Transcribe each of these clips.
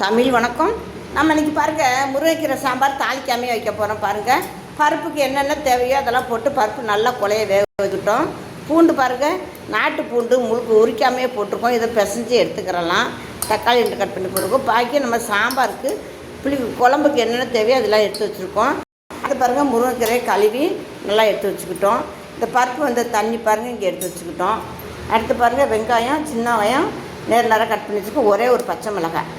தமிழ் வணக்கம். நம்ம இன்னைக்கு பாருங்க முருங்கைக்கீரை சாம்பார் தாளிக்காமே வைக்க போகிறோம் பாருங்க. பருப்புக்கு என்னென்ன தேவையோ அதெல்லாம் போட்டு பருப்பு நல்லா குலைய வேக வச்சுட்டோம் பூண்டு பாருங்க நாட்டு பூண்டு முழுக்க உரிக்காமையே போட்டிருக்கோம். இதை பிசைஞ்சு எடுத்துக்கிறலாம். தக்காளி ரெண்டு கட் பண்ணி போட்டிருக்கோம். பாக்கி நம்ம சாம்பாருக்கு புளி குழம்புக்கு என்னென்ன தேவையோ அதெல்லாம் எடுத்து வச்சுருக்கோம். அது பாருங்கள் முருங்கைக்கீரையை கழுவி நல்லா எடுத்து வச்சுக்கிட்டோம். இந்த பருப்பு வந்த தண்ணி பாருங்கள் இங்கே எடுத்து வச்சுக்கிட்டோம். அடுத்து பாருங்கள் வெங்காயம் சின்ன வெங்காயம் நேர் நேரம் கட் பண்ணி வச்சுக்கோ ஒரே ஒரு பச்சை மிளகாய்.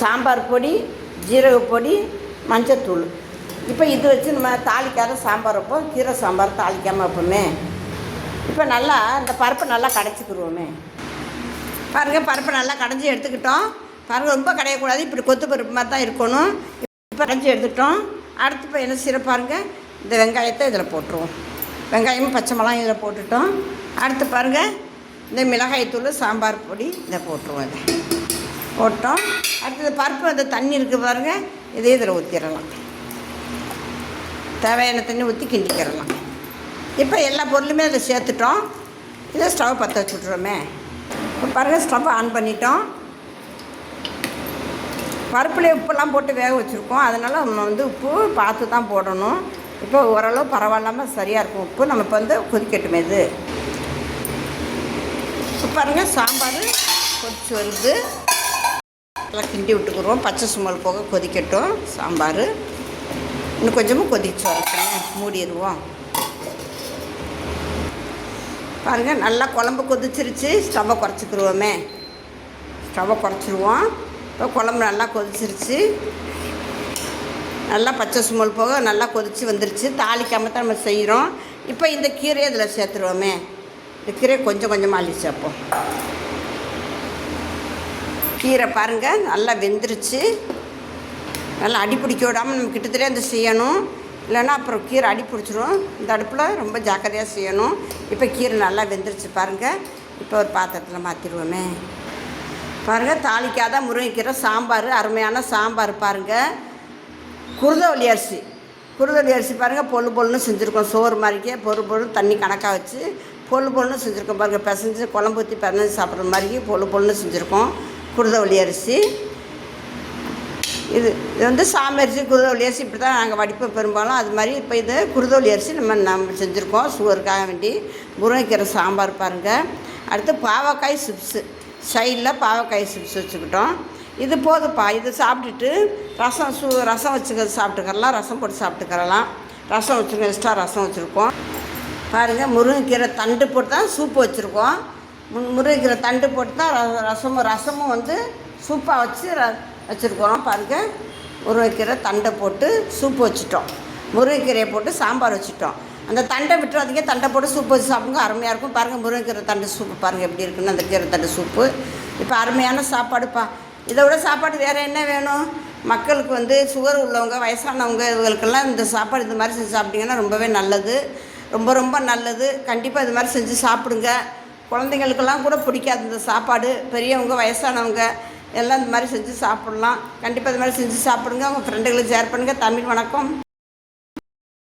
சாம்பார் பொடி ஜீரகப்பொடி மஞ்சத்தூள். இப்போ இது வச்சு நம்ம தாளிக்காத சாம்பார் வைப்போம். கீரை சாம்பார் தாளிக்காமல் வைப்போமே. இப்போ நல்லா இந்த பருப்பை நல்லா கடைச்சிக்கிருவோமே. பாருங்கள் பருப்பை நல்லா கடைஞ்சி எடுத்துக்கிட்டோம். பாருங்கள் ரொம்ப கடையக்கூடாது. இப்படி கொத்து பருப்பு மாதிரி தான் இருக்கணும். இப்போ கடைஞ்சி எடுத்துட்டோம் அடுத்து இப்போ என்ன செய்கிற பாருங்கள் இந்த வெங்காயத்தை இதில் போட்டுருவோம். வெங்காயமும் பச்சை மிளகாயும் இதில் போட்டுட்டோம். அடுத்து பாருங்கள் இந்த மிளகாய்த்தூள் சாம்பார் பொடி இதை போட்டுருவோம் இதை. போட்டோம். அடுத்தது பருப்பு அந்த தண்ணி இருக்குது பாருங்கள் இதே இதில் ஊற்றிடலாம் தேவையான தண்ணி ஊற்றி கிண்டிக்கிறலாம் இப்போ எல்லா பொருளுமே அதில் சேர்த்துட்டோம். இதை ஸ்டவ் பற்ற வச்சு இப்போ பாருங்கள் ஸ்டவ் ஆன் பண்ணிட்டோம். பருப்புலேயே உப்பெல்லாம் போட்டு வேக வச்சுருக்கோம். அதனால் நம்ம வந்து உப்பு பார்த்து தான் போடணும். இப்போ ஓரளவு பரவாயில்லாமல் சரியாக இருக்கும் உப்பு. நம்ம இப்போ வந்து கொதிக்கட்டுமே இது. இப்போ பாருங்கள் சாம்பார் கொதிச்சு வருது. நல்லா கிண்டி விட்டுக்குருவோம். பச்சை சுமல் போக கொதிக்கட்டும். சாம்பார். இன்னும் கொஞ்சமும் கொதிச்சு வரட்டும் மூடிடுவோம். பாருங்கள் நல்லா குழம்பு கொதிச்சிருச்சு. ஸ்டவ்வை குறைச்சிக்கிருவோமே. ஸ்டவ்வை குறைச்சிருவோம். இப்போ குழம்பு நல்லா கொதிச்சிருச்சு. நல்லா பச்சை சுமல் போக நல்லா கொதித்து வந்துருச்சு. தாளிக்காமல் தான் நம்ம செய்கிறோம். இப்போ இந்த கீரையை இதில் சேர்த்துருவோமே. இந்த கீரையை கொஞ்சம் கொஞ்சமாக அள்ளி சேர்ப்போம். கீரை பாருங்கள் நல்லா வெந்துருச்சு. நல்லா அடி பிடிக்க விடாமல் நம்ம கிட்டத்தட்ட அந்த செய்யணும். இல்லைன்னா அப்புறம் கீரை அடி பிடிச்சிரும். இந்த அடுப்பில் ரொம்ப ஜாக்கிரதையாக செய்யணும். இப்போ கீரை நல்லா வெந்துருச்சு பாருங்கள் இப்போ ஒரு பாத்திரத்தில் மாற்றிடுவோமே பாருங்கள் தாளிக்காத முருங்கைக்கீரை சாம்பார் அருமையான சாம்பார் பாருங்கள் குருதவள்ளி அரிசி. குருதவள்ளி அரிசி பாருங்கள் பொழு பொல்லுன்னு செஞ்சுருக்கோம். சோறு மாதிரிக்கே பொருள் பொருள் தண்ணி கணக்காக வச்சு பொழு பொல்லுன்னு செஞ்சுருக்கோம் பாருங்கள் பிசைஞ்சு குழம்பு ஊற்றி பிசைஞ்சு சாப்பிட்ற மாதிரி பொழு பொல்லுன்னு செஞ்சுருக்கோம். குருதவள்ளி அரிசி. இது இது வந்து சாமி அரிசி குருதவள்ளி அரிசி இப்படி தான் நாங்கள் வடிப்போம் பெரும்பாலும். அது மாதிரி இப்போ இது குருதவள்ளி அரிசி நம்ம நம்ம செஞ்சுருக்கோம். சுகருக்காக வேண்டி. முருங்கைக்கீரை சாம்பார் பாருங்கள் அடுத்து பாவக்காய் சிப்ஸு. சைடில் பாவக்காய் சிப்ஸ் வச்சுக்கிட்டோம். இது போதுப்பா. இது சாப்பிட்டுட்டு ரசம் சூ ரசம் வச்சுக்க சாப்பிட்டுக்கறலாம். ரசம் போட்டு சாப்பிட்டுக்கறலாம். ரசம் வச்சுருக்கோம் எக்ஸ்ட்ரா ரசம் வச்சுருக்கோம். பாருங்கள் முருங்கைக்கீரை தண்டு போட்டு தான் சூப்பு வச்சுருக்கோம். முருங்கைக்கீரை தண்டு போட்டு தான் ர- ரசமும் ரசமும் வந்து சூப்பாக வச்சு ர வச்சுருக்கோம் பாருங்கள் முருங்கைக்கீரை தண்டை போட்டு சூப்பு வச்சுட்டோம். முருங்கைக்கீரையை போட்டு சாம்பார் வச்சுட்டோம். அந்த தண்டை விட்டுறாதீங்க. தண்டை போட்டு சூப்பு வச்சு சாப்பிடுங்க. அருமையாக இருக்கும். பாருங்கள் முருங்கைக்கீரை தண்டு சூப்பு பாருங்கள் எப்படி இருக்குன்னு. அந்த கீரை தண்டு சூப்பு இப்போ அருமையான சாப்பாடுப்பா இதை விட சாப்பாடு வேறு என்ன வேணும்? மக்களுக்கு வந்து சுகர் உள்ளவங்க வயசானவங்க இவங்களுக்கெல்லாம் இந்த சாப்பாடு இந்த மாதிரி செஞ்சு சாப்பிட்டிங்கன்னா ரொம்பவே நல்லது. ரொம்ப ரொம்ப நல்லது. கண்டிப்பாக இது மாதிரி செஞ்சு சாப்பிடுங்க. குழந்தைங்களுக்கெல்லாம் கூட பிடிக்காது. இந்த சாப்பாடு பெரியவங்க வயசானவங்க எல்லாம் இந்த மாதிரி செஞ்சு சாப்பிட்லாம். கண்டிப்பாக இது மாதிரி செஞ்சு சாப்பிடுங்க. உங்கள் ஃப்ரெண்டுகளுக்கு ஷேர் பண்ணுங்கள் தமிழ் வணக்கம்.